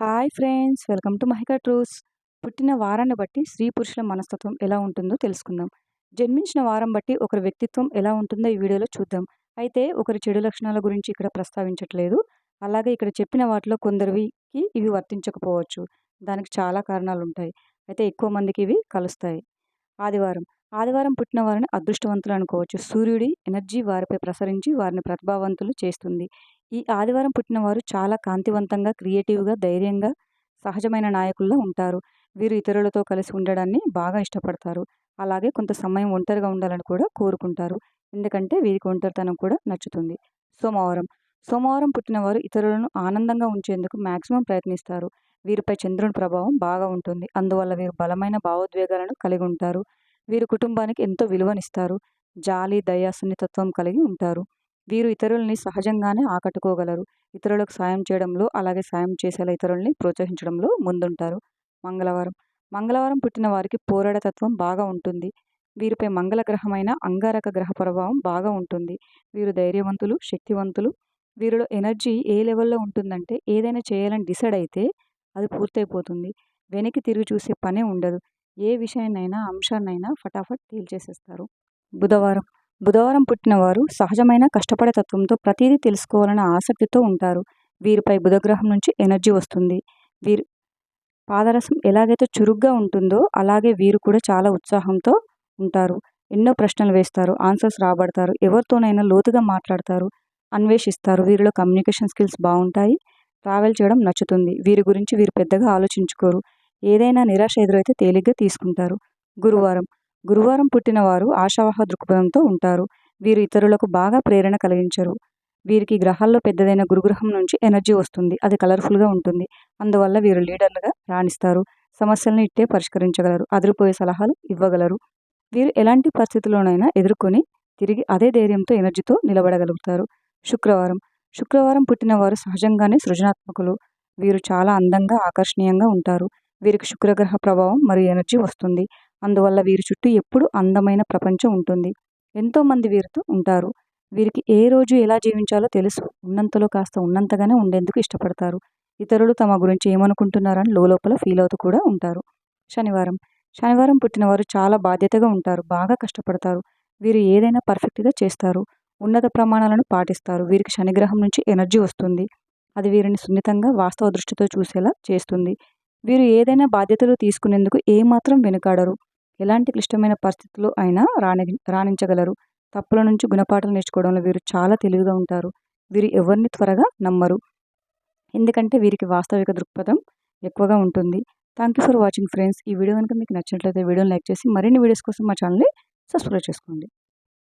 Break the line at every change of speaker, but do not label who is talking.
Hi friends! Welcome to Mahika Truths. పుట్టిన వారాన్ని బట్టి స్త్రీ పురుషుల మనస్తత్వం ఎలా ఉంటుందో తెలుసుకుందాం. జన్మించిన వారం బట్టి ఒకరి వ్యక్తిత్వం ఎలా ఉంటుందో ఈ వీడియోలో చూద్దాం. అయితే ఒకరి చెడు లక్షణాల గురించి ఇక్కడ ప్రస్తావించట్లేదు. అలాగే ఇక్కడ చెప్పిన వాటిలో కొందరికి ఇవి వర్తించకపోవచ్చు. దానికి చాలా కారణాలు ఉంటాయి. అయితే ఎక్కువ మందికి ఇవి కలుస్తాయి. ఆదివారం. ఆదివారం పుట్టిన వారిని అదృష్టవంతులు అనుకోవచ్చు. సూర్యుడి ఎనర్జీ వారిపై ప్రసరించి వారిని ప్రతిభావంతులు చేస్తుంది. ఈ ఆదివారం పుట్టిన వారు చాలా కాంతివంతంగా క్రియేటివ్గా ధైర్యంగా సహజమైన నాయకుల్లో ఉంటారు. వీరు ఇతరులతో కలిసి ఉండడాన్ని బాగా ఇష్టపడతారు. అలాగే కొంత సమయం ఒంటరిగా ఉండాలని కూడా కోరుకుంటారు. ఎందుకంటే వీరికి ఒంటరితనం కూడా నచ్చుతుంది. సోమవారం. సోమవారం పుట్టినవారు ఇతరులను ఆనందంగా ఉంచేందుకు మ్యాక్సిమం ప్రయత్నిస్తారు. వీరిపై చంద్రుని ప్రభావం బాగా ఉంటుంది. అందువల్ల వీరు బలమైన భావోద్వేగాలను కలిగి ఉంటారు. వీరు కుటుంబానికి ఎంతో విలువనిస్తారు. జాలి దయా సున్నితత్వం కలిగి ఉంటారు. వీరు ఇతరులని సహజంగానే ఆకట్టుకోగలరు. ఇతరులకు సాయం చేయడంలో అలాగే సాయం చేసేలా ఇతరుల్ని ప్రోత్సహించడంలో ముందుంటారు. మంగళవారం. మంగళవారం పుట్టిన వారికి పోరాడతత్వం బాగా ఉంటుంది. వీరిపై మంగళగ్రహమైన అంగారక గ్రహ ప్రభావం బాగా ఉంటుంది. వీరు ధైర్యవంతులు శక్తివంతులు. వీరిలో ఎనర్జీ ఏ లెవెల్లో ఉంటుందంటే ఏదైనా చేయాలని డిసైడ్ అయితే అది పూర్తయిపోతుంది. వెనక్కి తిరిగి చూసే పనే ఉండదు. ఏ విషయాన్నైనా అంశాన్నైనా ఫటాఫట్ తేల్చేసేస్తారు బుధవారం. బుధవారం పుట్టినవారు సహజమైన కష్టపడే తత్వంతో ప్రతిదీ తెలుసుకోవాలన్న ఆసక్తితో ఉంటారు. వీరిపై బుధగ్రహం నుంచి ఎనర్జీ వస్తుంది. వీరు పాదరసం ఎలాగైతే చురుగ్గా ఉంటుందో అలాగే వీరు కూడా చాలా ఉత్సాహంతో ఉంటారు. ఎన్నో ప్రశ్నలు వేస్తారు. ఆన్సర్స్ రాబడతారు. ఎవరితోనైనా లోతుగా మాట్లాడతారు. అన్వేషిస్తారు. వీరిలో కమ్యూనికేషన్ స్కిల్స్ బాగుంటాయి. ట్రావెల్ చేయడం నచ్చుతుంది. వీరి గురించి వీరు పెద్దగా ఆలోచించుకోరు. ఏదైనా నిరాశ ఎదురైతే తేలిగ్గా తీసుకుంటారు. గురువారం గురువారం పుట్టినవారు ఆశావాహ దృక్పథంతో ఉంటారు. వీరు ఇతరులకు బాగా ప్రేరణ కలిగించరు. వీరికి గ్రహాల్లో పెద్దదైన గురుగ్రహం నుంచి ఎనర్జీ వస్తుంది. అది కలర్ఫుల్గా ఉంటుంది. అందువల్ల వీరు లీడర్లుగా రాణిస్తారు. సమస్యలను ఇట్టే పరిష్కరించగలరు. అదిరిపోయే సలహాలు ఇవ్వగలరు. వీరు ఎలాంటి పరిస్థితుల్లోనైనా ఎదుర్కొని తిరిగి అదే ధైర్యంతో ఎనర్జీతో నిలబడగలుగుతారు. శుక్రవారం. శుక్రవారం పుట్టినవారు సహజంగానే సృజనాత్మకులు. వీరు చాలా అందంగా ఆకర్షణీయంగా ఉంటారు. వీరికి శుక్రగ్రహ ప్రభావం మరియు ఎనర్జీ వస్తుంది. అందువల్ల వీరి చుట్టూ ఎప్పుడు అందమైన ప్రపంచం ఉంటుంది. ఎంతోమంది వీరితో ఉంటారు. వీరికి ఏ రోజు ఎలా జీవించాలో తెలుసు. ఉన్నంతలో కాస్త ఉన్నంతగానే ఉండేందుకు ఇష్టపడతారు. ఇతరులు తమ గురించి ఏమనుకుంటున్నారని లోపల ఫీల్ అవుతూ కూడా ఉంటారు. శనివారం. శనివారం పుట్టినవారు చాలా బాధ్యతగా ఉంటారు. బాగా కష్టపడతారు. వీరు ఏదైనా పర్ఫెక్ట్గా చేస్తారు. ఉన్నత ప్రమాణాలను పాటిస్తారు. వీరికి శనిగ్రహం నుంచి ఎనర్జీ వస్తుంది. అది వీరిని సున్నితంగా వాస్తవ దృష్టితో చూసేలా చేస్తుంది. వీరు ఏదైనా బాధ్యతలు తీసుకునేందుకు ఏమాత్రం వెనుకాడరు. ఎలాంటి క్లిష్టమైన పరిస్థితులు అయినా రాణి రాణించగలరు. తప్పుల నుంచి గుణపాఠాలు నేర్చుకోవడంలో వీరు చాలా తెలివిగా ఉంటారు. వీరు ఎవరిని త్వరగా నమ్మరు. ఎందుకంటే వీరికి వాస్తవిక దృక్పథం ఎక్కువగా ఉంటుంది. Thank you for watching friends ఈ వీడియో కనుక మీకు నచ్చినట్లయితే వీడియోని లైక్ చేసి మరిన్ని వీడియోస్ కోసం మా ఛానల్ని సబ్స్క్రైబ్ చేసుకోండి.